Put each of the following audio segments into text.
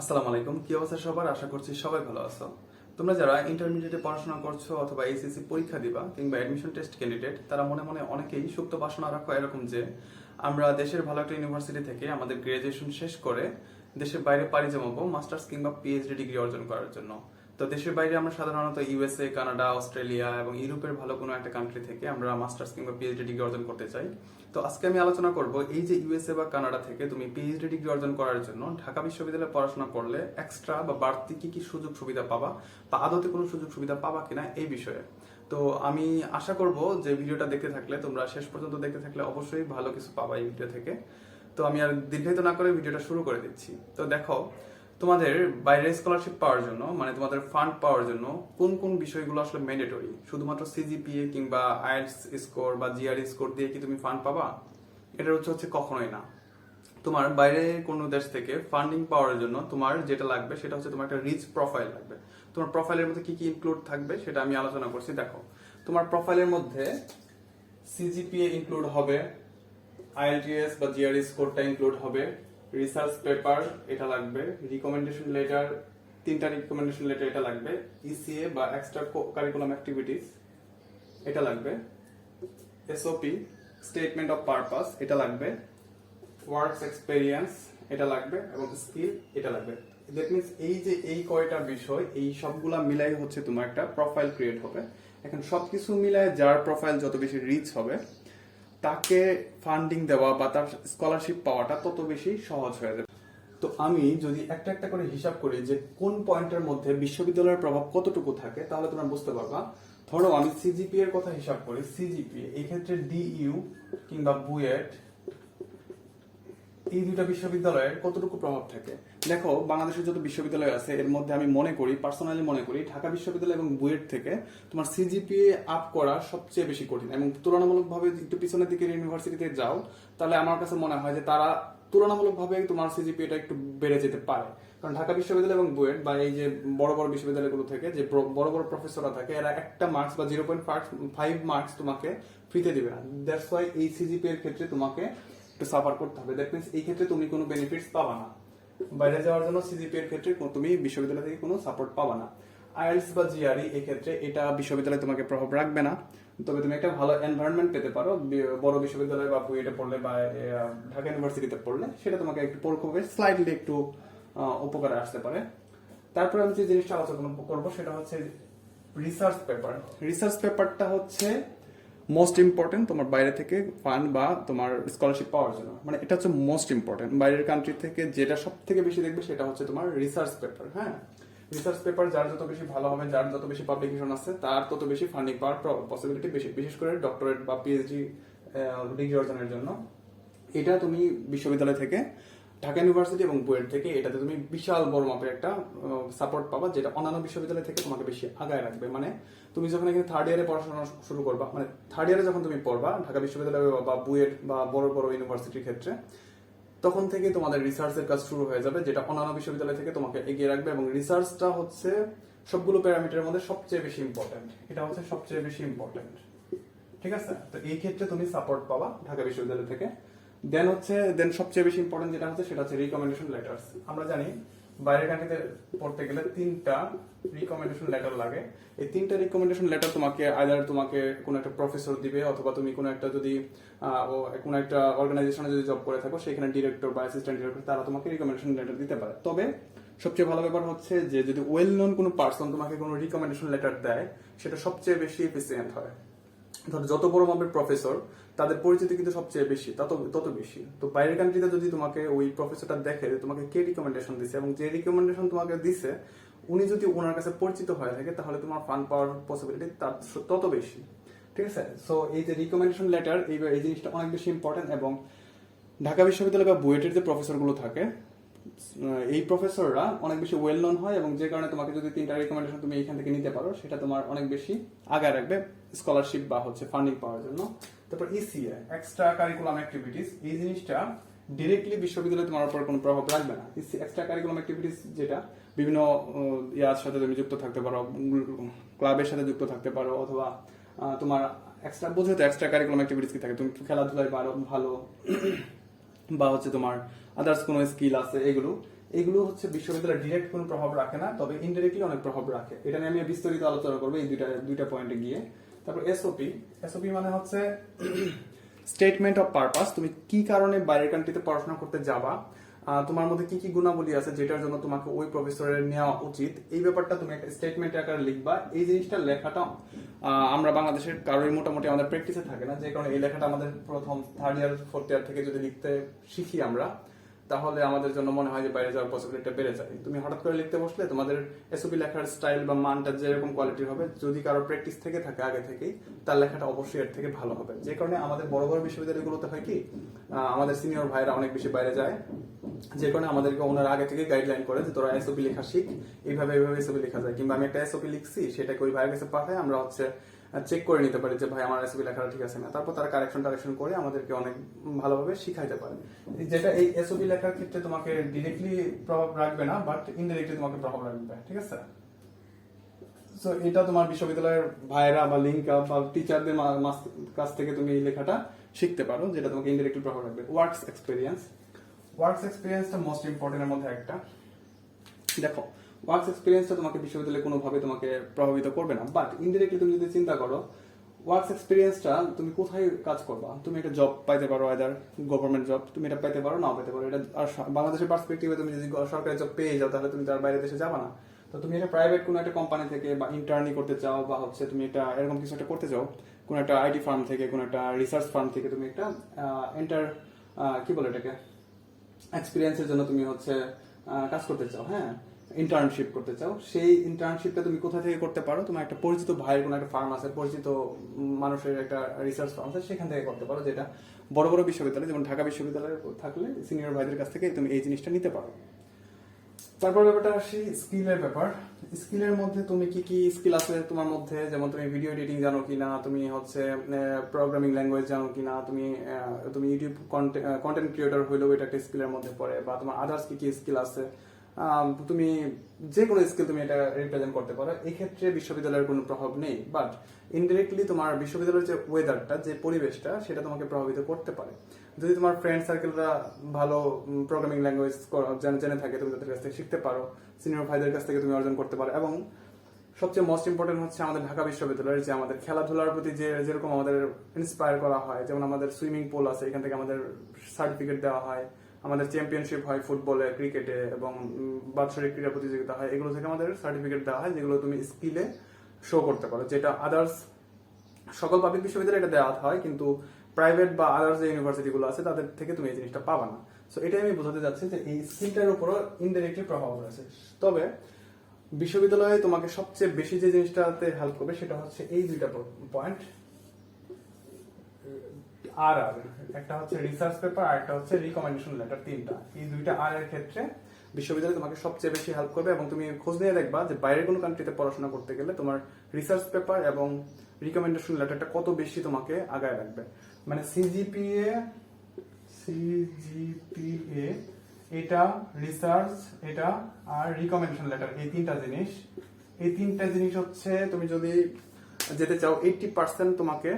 আসসালামু আলাইকুম, কি অবস্থা সবার? আশা করছি সবাই ভালো আছো। তোমরা যারা ইন্টারমিডিয়েটে পড়াশোনা করছ অথবা এইচএসসি পরীক্ষা দিবা কিংবা অ্যাডমিশন টেস্ট ক্যান্ডিডেট তারা মনে মনে অনেকেই সুপ্ত বাসনা রাখো এরকম যে, আমরা দেশের ভালো একটা ইউনিভার্সিটি থেকে আমাদের গ্রাজুয়েশন শেষ করে দেশের বাইরে পাড়ি জমাবো মাস্টার্স কিংবা পিএইচডি ডিগ্রি অর্জন করার জন্য। তো দেশের বাইরে আমরা সাধারণত ইউএসএ কানাডা অস্ট্রেলিয়া এবং ইউরোপের ভালো কোনো একটা কান্ট্রি থেকে আমরা মাস্টার্স কিংবা পিএইচডি ডিগ্রি অর্জন করতে চাই। তো আজকে আমি আলোচনা করব এই যে ইউএসএ বা কানাডা থেকে তুমি পিএইচডি ডিগ্রি অর্জন করার জন্য ঢাকা বিশ্ববিদ্যালয়ে পড়াশোনা করলে এক্সট্রা বা বাড়তি কি কি সুযোগ সুবিধা পাবা বা আদতে কোনো সুযোগ সুবিধা পাবা কিনা এই বিষয়ে। তো আমি আশা করব যে ভিডিওটা দেখতে থাকলে, তোমরা শেষ পর্যন্ত দেখতে থাকলে অবশ্যই ভালো কিছু পাবা এই ভিডিও থেকে। তো আমি আর দীর্ঘায়িত না করে ভিডিওটা শুরু করে দিচ্ছি। তো দেখো তোমাদের বাইরে স্কলারশিপ পাওয়ার জন্য মানে তোমাদের ফান্ড পাওয়ার জন্য কোন কোন বিষয়গুলো আসলে ম্যান্ডেটরি শুধুমাত্র সিজিপিএ কিংবা আইএলস স্কোর বা জিআরই স্কোর দিয়ে কি তুমি ফান্ড পাবা? এটার হচ্ছে হচ্ছে কখনোই না। তোমার বাইরে কোনো দেশ থেকে ফান্ডিং পাওয়ার জন্য তোমার যেটা লাগবে সেটা হচ্ছে তোমার একটা রিচ প্রোফাইল লাগবে। তোমার প্রোফাইলের মধ্যে কি কি ইনক্লুড থাকবে সেটা আমি আলোচনা করছি। দেখো, তোমার প্রোফাইলের মধ্যে সিজিপিএ ইনক্লুড হবে আইএলটিএস বা জিআরই স্কোরটা ইনক্লুড হবে রিসার্চ পেপার এটা লাগবে রিকমেন্ডেশন লেটার তিনটা রিকমেন্ডেশন লেটার এটা লাগবে ইসিএ বা এক্সট্রা কারিকুলাম অ্যাক্টিভিটিস এটা লাগবে এসওপি স্টেটমেন্ট অফ পারপাস এটা লাগবে ওয়ার্কস এক্সপেরিয়েন্স এটা লাগবে এবং স্কিল এটা লাগবে। দ্যাট মিনস এই যে এই কয়টা বিষয়, এই সবগুলা মিলাই হচ্ছে তোমার একটা প্রোফাইল ক্রিয়েট হবে। এখন সবকিছু মিলায় যার প্রোফাইল যত বেশি রিচ হবে তাকে ফান্ডিং দেওয়া বা তার স্কলারশিপ পাওয়াটা তত বেশি সহজ হয়ে যাবে। তো আমি যদি একটা একটা করে হিসাব করি যে কোন পয়েন্টের মধ্যে বিশ্ববিদ্যালয়ের প্রভাব কতটুকু থাকে, তাহলে তোমরা বুঝতে পারবা। ধরো আমি সিজিপি এর কথা হিসাব করি। সিজিপি এই ক্ষেত্রে ডিইউ কিংবা বুয়েট এই দুটা বিশ্ববিদ্যালয়ের কতটুকু প্রভাব থাকে? দেখো, বাংলাদেশের যত বিশ্ববিদ্যালয় আছে, এর মধ্যে আমি মনে করি পার্সোনালি মনে করি, ঢাকা বিশ্ববিদ্যালয় এবং বুয়েট থেকে তোমার সিজিপিএ আপ করা সবচেয়ে বেশি কঠিন এবং তুলনামূলকভাবে একটু পিছনের দিকের ইউনিভার্সিটিতে যাও, তাহলে আমার কাছে মনে হয় যে তারা তুলনামূলকভাবে তোমার সিজিপিএটা একটু বেড়ে যেতে পারে। কারণ ঢাকা বিশ্ববিদ্যালয় এবং বুয়েট বা এই যে বড় বড় বিশ্ববিদ্যালয়গুলো থেকে, যে বড়- বড় বড় প্রফেসররা থাকে, এরা একটা মার্কস বা জিরো পয়েন্ট ফাইভ মার্কস তোমাকে ফ্রিতে দিবে না। দ্যাটস ওয়াই এই সিজিপি এর ক্ষেত্রে তোমাকে একটু সাফার করতে হবে। দ্যাট মিনস এই ক্ষেত্রে তুমি কোনো বেনিফিটস পাবা না। বাইরে যাওয়ার জন্য সিজিপি এর ক্ষেত্রে তুমি বিশ্ববিদ্যালয় থেকে কোনো সাপোর্ট পাবা না। আইএলস বা জিআরই এই ক্ষেত্রে এটা বিশ্ববিদ্যালয় তোমাকে প্রভাব রাখবে না। তবে তুমি একটা ভালো এনভায়রনমেন্ট পেতে পারো। বড় বিশ্ববিদ্যালয় বা বুয়েটে পড়লে বা ঢাকা ইউনিভার্সিটিতে পড়লে সেটা তোমাকে একটু পরোক্ষভাবে স্লাইডলি একটু উপকারে আসতে পারে। তারপরে আমি যে জিনিসটা আলোচনা করব সেটা হচ্ছে রিসার্চ পেপার রিসার্চ পেপারটা হচ্ছে মোস্ট ইম্পর্টেন্ট তোমার বাইরে থেকে ফান্ড বা তোমার স্কলারশিপ পাওয়ার জন্য। মানে এটা হচ্ছে মোস্ট ইম্পর্টেন্ট বাইরের কান্ট্রি থেকে যেটা সব থেকে বেশি দেখবে সেটা হচ্ছে তোমার রিসার্চ পেপার হ্যাঁ? রিসার্চ পেপার যার যত বেশি ভালো হবে, যার যত বেশি পাবলিকেশন আছে, তার তত বেশি ফান্ডিং পাওয়ার পসিবিলিটি বেশি। বিশেষ করে ডক্টরেট বা পিএইচডি ডিগ্রি অর্জনের জন্য। এটা তুমি বিশ্ববিদ্যালয় থেকে ঢাকা ইউনিভার্সিটি এবং বুয়েট থেকে এটাতে তুমি বিশাল বড় মাপের একটা সাপোর্ট পাবা যেটা অন্যান্য বিশ্ববিদ্যালয় থেকে তোমাকে বেশি আগায় রাখবে। মানে তুমি যখন এখানে থার্ড ইয়ারে পড়াশোনা শুরু করবা মানে থার্ড ইয়ারে যখন তুমি পড়বা, ঢাকা বিশ্ববিদ্যালয় বা বুয়েট বা বড় বড় ইউনিভার্সিটির ক্ষেত্রে, তখন থেকে তোমাদের রিসার্চের কাজ শুরু হয়ে যাবে, যেটা অন্যান্য বিশ্ববিদ্যালয় থেকে তোমাকে এগিয়ে রাখবে এবং রিসার্চটা হচ্ছে সবগুলো প্যারামিটারের মধ্যে সবচেয়ে বেশি ইম্পর্টেন্ট এটা হচ্ছে সবচেয়ে বেশি ইম্পর্টেন্ট ঠিক আছে? তো এই ক্ষেত্রে তুমি সাপোর্ট পাবা ঢাকা বিশ্ববিদ্যালয় থেকে। দেন হচ্ছে দেন সবচেয়ে বেশি ইম্পর্টেন্ট যেটা হচ্ছে, সেটা হচ্ছে রিকমেন্ডেশন লেটার্স আমরা জানি বাইরের কান্ট্রিতে পড়তে গেলে তিনটা রিকমেন্ডেশন লেটার লাগে। এই তিনটা রিকমেন্ডেশন লেটার তোমাকে আইদার তোমাকে কোনো একটা প্রফেসর দিবে, অথবা তুমি কোনো একটা যদি কোনো একটা অর্গানাইজেশনে যদি জব করে থাকো, সেখানে ডিরেক্টর বা অ্যাসিস্ট্যান্ট ডিরেক্টর তারা তোমাকে রিকমেন্ডেশন লেটার দিতে পারে। তবে সবচেয়ে ভালো ব্যাপার হচ্ছে যে, যদি ওয়েল নোন কোনো পার্সন তোমাকে কোনো রিকমেন্ডেশন লেটার দেয়, সেটা সবচেয়ে বেশি এফিসিয়েন্ট হয়। ধর যত বড় মাপের প্রফেসর তাদের পরিচিতি কিন্তু সবচেয়ে বেশি, তত তত বেশি। তো বাইরের কান্ট্রিতে যদি তোমাকে ওই প্রফেসরটা দেখে তোমাকে কে রিকমেন্ডেশন দিছে এবং যে রিকমেন্ডেশন তোমাকে দিছে, উনি যদি ওনার কাছে পরিচিত হয়ে থাকে, তাহলে তোমার ফান্ড পাওয়ার পসিবিলিটি তার তত বেশি। ঠিক আছে? সো এই যে রিকমেন্ডেশন লেটার এই জিনিসটা অনেক বেশি ইম্পর্টেন্ট এবং ঢাকা বিশ্ববিদ্যালয় বা বুয়েটের যে প্রফেসরগুলো থাকে এই প্রফেসররা অনেক বেশি ওয়েল নন হয় এবং যে কারণে তোমাকে যদি তিনটা রিকমেন্ডেশন তুমি এখান থেকে নিতে পারো, সেটা তোমার অনেক বেশি আগায় রাখবে স্কলারশিপ বা হচ্ছে ফান্ডিং পাওয়ার জন্য। তারপর ইসিএ এক্সট্রা কারিকুলাম অ্যাক্টিভিটিস এই জিনিসটা ডিরেক্টলি বিশ্ববিদ্যালয়ে তোমার উপর কোনো প্রভাব রাখবে না। এক্সট্রা কারিকুলাম অ্যাক্টিভিটিস যেটা, বিভিন্ন ইয়ার সাথে তুমি যুক্ত থাকতে পারো ক্লাবের সাথে যুক্ত থাকতে পারো, অথবা তোমার এক্সট্রা বোঝো তো এক্সট্রা কারিকুলাম অ্যাক্টিভিটিস কি থাকে? তুমি খেলাধুলায় পারো, ভালো বা হচ্ছে তোমার আদার্স কোনো স্কিল আছে, এগুলো এগুলো হচ্ছে বিশ্ববিদ্যালয়ের ডিরেক্ট কোনো প্রভাব রাখে না, তবে ইনডাইরেক্টলি অনেক প্রভাব রাখে। এটা নিয়ে আমি বিস্তারিত আলোচনা করব এই দুইটা দুইটা পয়েন্টে গিয়ে। তারপর এসওপি এসওপি মানে হচ্ছে স্টেটমেন্ট অফ পারপাস তুমি কি কারণে বাইরের কান্ট্রিতে পড়াশোনা করতে যাবা তোমার মধ্যে কি কি গুণাবলী আছে যেটার জন্য তোমাকে ওই প্রফেসরের নেওয়া উচিত? এই ব্যাপারটা তুমি একটা স্টেটমেন্ট আকারে লিখবা। এই জিনিসটা লেখাটা আমরা বাংলাদেশের কারোই মোটামুটি আমাদের প্র্যাকটিসে থাকে না। যে কারণে এই লেখাটা আমাদের প্রথম থার্ড ইয়ার ফোর্থ ইয়ার থেকে যদি লিখতে শিখি আমরা, তাহলে আমাদের জন্য মনে হয় যে বাইরে যাওয়ার পসিবিলিটি বেড়ে যায়। তুমি হঠাৎ করে লিখতে বসলে তোমাদের এসওপি লেখার স্টাইল বা মানটা যেরকম কোয়ালিটির হবে, যদি কারও প্র্যাকটিস থেকে থাকে আগে থেকেই, তার লেখাটা অবশ্যই এর থেকে ভালো হবে। যে কারণে আমাদের বড় বড় বিশ্ববিদ্যালয়গুলোতে হয় কি আমাদের সিনিয়র ভাইরা অনেক বেশি বাইরে যায়। যে কারণে আমাদেরকে ওনারা আগে থেকে গাইডলাইন করে যে তোরা এসওপি লেখা শিখ, এইভাবে এইভাবে এসওপি লেখা যায়। কিংবা আমি একটা এসওপি লিখছি, সেটাকে ওই ভাইয়ের কাছে পাঠাই, আমরা হচ্ছে চেক করে নিতে পারি যে, ভাই, আমার এসওপি লেখাটা ঠিক আছে না? তারপর তারা কারেকশন টারেকশন করে আমাদেরকে অনেক ভালোভাবে শিখাইতে পারে। যেটা এই এসওপি লেখার ক্ষেত্রে তোমাকে ডিরেক্টলি প্রভাব রাখবে না বাট ইনডাইরেক্টলি তোমাকে প্রভাব রাখবে, ঠিক আছে? সো এটা তোমার বিশ্ববিদ্যালয়ের ভাইরা বা লিঙ্ক বা টিচারদের কাছ থেকে তুমি এই লেখাটা শিখতে পারো, যেটা তোমাকে ইনডাইরেক্টলি প্রভাব রাখবে। ওয়ার্কস এক্সপিরিয়েন্স ওয়ার্কস এক্সপিরিয়েন্সটা মোস্ট ইম্পর্টেন্টের মধ্যে একটা। দেখো ওয়ার্কস এক্সপিরিয়েন্সটা তোমাকে বিশ্ববিদ্যালয়ে কোনোভাবে তোমাকে প্রভাবিত করবে না বাট ইনডিরেক্টলি তুমি যদি চিন্তা করো ওয়ার্কস এক্সপিরিয়েন্সটা তুমি কোথায় কাজ করবা? তুমি একটা জব পাইতে পারো আদার গভর্নমেন্ট জব তুমি এটা পাইতে পারো, নাও পেতে পারো। এটা আর বাংলাদেশের পার্সপেক্টিভে তুমি যদি সরকারি জব পেয়ে যাও, তাহলে তুমি তার বাইরে দেশে যাবা না। তো তুমি এটা প্রাইভেট কোনো একটা কোম্পানি থেকে বা ইন্টার্নি করতে চাও, বা হচ্ছে তুমি এটা এরকম কিছু একটা করতে চাও, কোনো একটা আইটি ফার্ম থেকে, কোনো একটা রিসার্চ ফার্ম থেকে তুমি একটা এন্টার কি বলে এটাকে? এক্সপিরিয়েন্সের জন্য তুমি হচ্ছে কাজ করতে চাও হ্যাঁ? ইন্টার্নশিপ করতে চাও, সেই ইন্টার্নশিপটা তুমি কোথা থেকে করতে পারো? তোমার একটা পরিচিত ভাইয়ের কোনো একটা ফার্ম আছে, পরিচিত মানুষের একটা রিসার্চ ফার্ম আছে, সেখান থেকে করতে পারো, যেটা বড় বড় বিশ্ববিদ্যালয়, যেমন ঢাকা বিশ্ববিদ্যালয়ে থাকলে সিনিয়র ভাইদের কাছ থেকে তুমি এই জিনিসটা নিতে পারো। তারপর ব্যাপারটা আসি স্কিলের ব্যাপার। স্কিলের মধ্যে তুমি কি কি স্কিল আছে তোমার মধ্যে? যেমন তুমি ভিডিও এডিটিং জানো কি না তুমি হচ্ছে প্রোগ্রামিং ল্যাঙ্গুয়েজ জানো কি না তুমি তুমি ইউটিউব কন্টেন্ট ক্রিয়েটর হইলেও এটা একটা স্কিলের মধ্যে পড়ে, বা তোমার আদার্স কি কি স্কিল আছে? তুমি যে কোনো স্কিল তুমি এটা রিপ্রেজেন্ট করতে পারো। এক্ষেত্রে বিশ্ববিদ্যালয়ের কোনো প্রভাব নেই। বাট ইনডিরেক্টলি তোমার বিশ্ববিদ্যালয়ের যে ওয়েদারটা যে পরিবেশটা, সেটা তোমাকে প্রভাবিত করতে পারে। যদি তোমার ফ্রেন্ড সার্কেলরা ভালো প্রোগ্রামিং ল্যাঙ্গুয়েজ জেনে থাকে, তুমি তাদের কাছ থেকে শিখতে পারো। সিনিয়র ভাইদের কাছ থেকে তুমি অর্জন করতে পারো। এবং সবচেয়ে মোস্ট ইম্পর্টেন্ট হচ্ছে আমাদের ঢাকা বিশ্ববিদ্যালয়ের যে আমাদের খেলাধুলার প্রতি যে, যেরকম আমাদের ইন্সপায়ার করা হয়, যেমন আমাদের সুইমিং পুল আছে, এখান থেকে আমাদের সার্টিফিকেট দেওয়া হয়। আমাদের চ্যাম্পিয়নশিপ হয় ফুটবলে ক্রিকেটে এবং বাৎসরিক ক্রীড়া প্রতিযোগিতা হয়, এগুলো থেকে আমাদের সার্টিফিকেট দেওয়া হয়, যেগুলো তুমি স্কিলে শো করতে পারো, যেটা আদার্স সকল পাবলিক বিশ্ববিদ্যালয়ে এটা দেওয়া হয়, কিন্তু প্রাইভেট বা আদার্স যে ইউনিভার্সিটিগুলো আছে, তাদের থেকে তুমি এই জিনিসটা পাবা না। সো এটাই আমি বোঝাতে যাচ্ছি যে এই স্কিলটার উপরও ইনডাইরেক্টলি প্রভাব রয়েছে। তবে, বিশ্ববিদ্যালয়ে তোমাকে সবচেয়ে বেশি যে জিনিসটাতে হেল্প করবে, সেটা হচ্ছে এই দুইটা পয়েন্ট আর আর একটা হচ্ছে রিসার্চ পেপার আর একটা হচ্ছে রিকমেন্ডেশন লেটার তিনটা। এই দুইটা আর এর ক্ষেত্রে বিশ্ববিদ্যালয় তোমাকে সবচেয়ে বেশি হেল্প করবে এবং তুমি খোঁজ নিয়ে দেখবা যে বাইরের কোনো কান্ট্রিতে পড়াশোনা করতে গেলে তোমার রিসার্চ পেপার এবং রিকমেন্ডেশন লেটারটা কত বেশি তোমাকে আগায় রাখবে। মানে সিজিপিএ সিজিপিএ এটা রিসার্চ এটা আর রিকমেন্ডেশন লেটার এই তিনটা জিনিস। এই তিনটা জিনিস হচ্ছে তুমি যদি যেতে চাও এইটটি পার্সেন্ট তোমাকে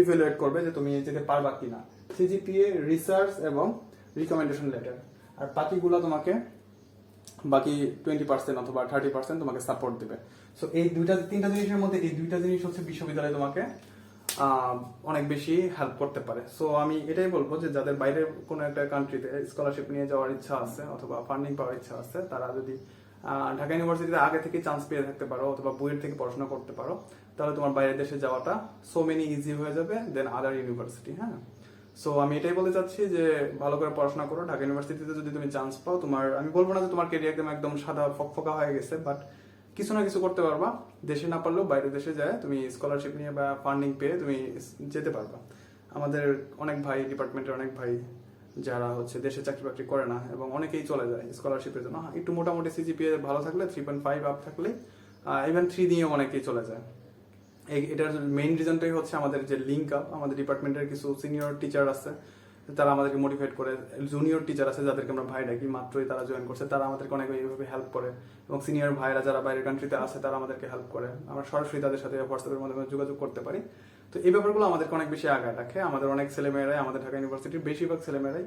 ইভ্যালুয়েট করবে যে তুমি যেতে পারবা কি কিনা। সিজিপিএ রিসার্চ এবং রিকমেন্ডেশন লেটার আর বাকিগুলো তোমাকে বাকি টোয়েন্টি পার্সেন্ট অথবা থার্টি পার্সেন্ট তোমাকে সাপোর্ট দেবে। সো এই দুইটা, তিনটা জিনিসের মধ্যে এই দুইটা জিনিস হচ্ছে বিশ্ববিদ্যালয়ে তোমাকে অনেক বেশি হেল্প করতে পারে। সো আমি এটাই বলব যে যাদের বাইরের কোনো একটা কান্ট্রিতে স্কলারশিপ নিয়ে যাওয়ার ইচ্ছা আছে অথবা ফান্ডিং পাওয়ার ইচ্ছা আছে, তারা যদি ঢাকা ইউনিভার্সিটিতে আগে থেকে চান্স পেয়ে থাকতে পারো অথবা বইয়ের থেকে পড়াশোনা করতে পারো তাহলে তোমার বাইরের দেশে যাওয়াটা সো মেনি ইজি হয়ে যাবে দেন আদার ইউনিভার্সিটি হ্যাঁ? সো আমি এটাই বলতে চাচ্ছি যে, ভালো করে পড়াশোনা করো। ঢাকা ইউনিভার্সিটিতে যদি তুমি চান্স পাও, তোমার, আমি বলব না যে তোমার কেরিয়ার একদম একদম সাদা ফকফকা হয়ে গেছে বাট কিছু না কিছু করতে পারবা। দেশে না পারলেও বাইরের দেশে যায়, তুমি স্কলারশিপ নিয়ে বা ফান্ডিং পেয়ে তুমি যেতে পারবা। আমাদের অনেক ভাই ডিপার্টমেন্টের অনেক ভাই, যারা হচ্ছে দেশে চাকরি বাকরি করে না, এবং অনেকেই চলে যায় স্কলারশিপের জন্য। একটু মোটামুটি সিজিপিএ ভালো থাকলে থ্রি পয়েন্ট ফাইভ আপ থাকলে ইভেন থ্রি দিয়েও অনেকেই চলে যায়। এই- এটার মেইন রিজনটাই হচ্ছে আমাদের যে লিঙ্ক আপ আমাদের ডিপার্টমেন্টের কিছু সিনিয়র টিচার আছে, তারা আমাদেরকে মোটিভেট করে। জুনিয়র টিচার আছে যাদেরকে আমরা ভাই ডাকি, মাত্রই তারা জয়েন করছে, তারা আমাদেরকে অনেক এইভাবে হেল্প করে। এবং সিনিয়র ভাইরা যারা বাইরের কান্ট্রিতে আছে, তারা আমাদেরকে হেল্প করে। আমরা সরাসরি তাদের সাথে হোয়াটসঅ্যাপের মাধ্যমে যোগাযোগ করতে পারি। তো এই ব্যাপারগুলো আমাদেরকে অনেক বেশি আগায় রাখে। আমাদের অনেক ছেলেমেয়েরাই আমাদের ঢাকা ইউনিভার্সিটির বেশিরভাগ ছেলেমেয়েরাই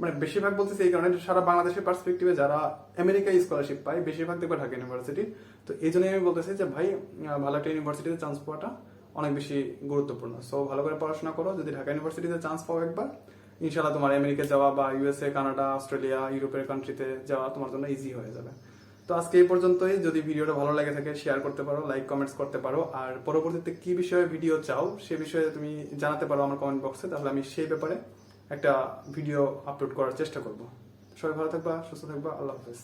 মানে বেশিরভাগ বলতেছি এই কারণে সারা বাংলাদেশের পার্সপেক্টিভে যারা আমেরিকায় স্কলারশিপ পায়, বেশিরভাগ দেখবে ঢাকা ইউনিভার্সিটি তো এই জন্যই আমি বলতেছি যে, ভাই ভালো একটা ইউনিভার্সিটিতে চান্স পাওয়াটা অনেক বেশি গুরুত্বপূর্ণ। সো ভালো করে পড়াশোনা করো। যদি ঢাকা ইউনিভার্সিটিতে চান্স পাও একবার ইনশাল্লাহ তোমার আমেরিকা যাওয়া বা ইউএসএ কানাডা অস্ট্রেলিয়া ইউরোপের কান্ট্রিতে যাওয়া তোমার জন্য ইজি হয়ে যাবে। তো আজকে এই পর্যন্তই। যদি ভিডিওটা ভালো লাগে থাকে শেয়ার করতে পারো লাইক কমেন্টস করতে পারো। আর পরবর্তীতে কি বিষয়ে ভিডিও চাও, সে বিষয়ে তুমি জানাতে পারো আমার কমেন্ট বক্সে তাহলে আমি সেই ব্যাপারে একটা ভিডিও আপলোড করার চেষ্টা করব। সবাই ভালো থাকবা সুস্থ থাকবা আল্লাহ হাফেজ।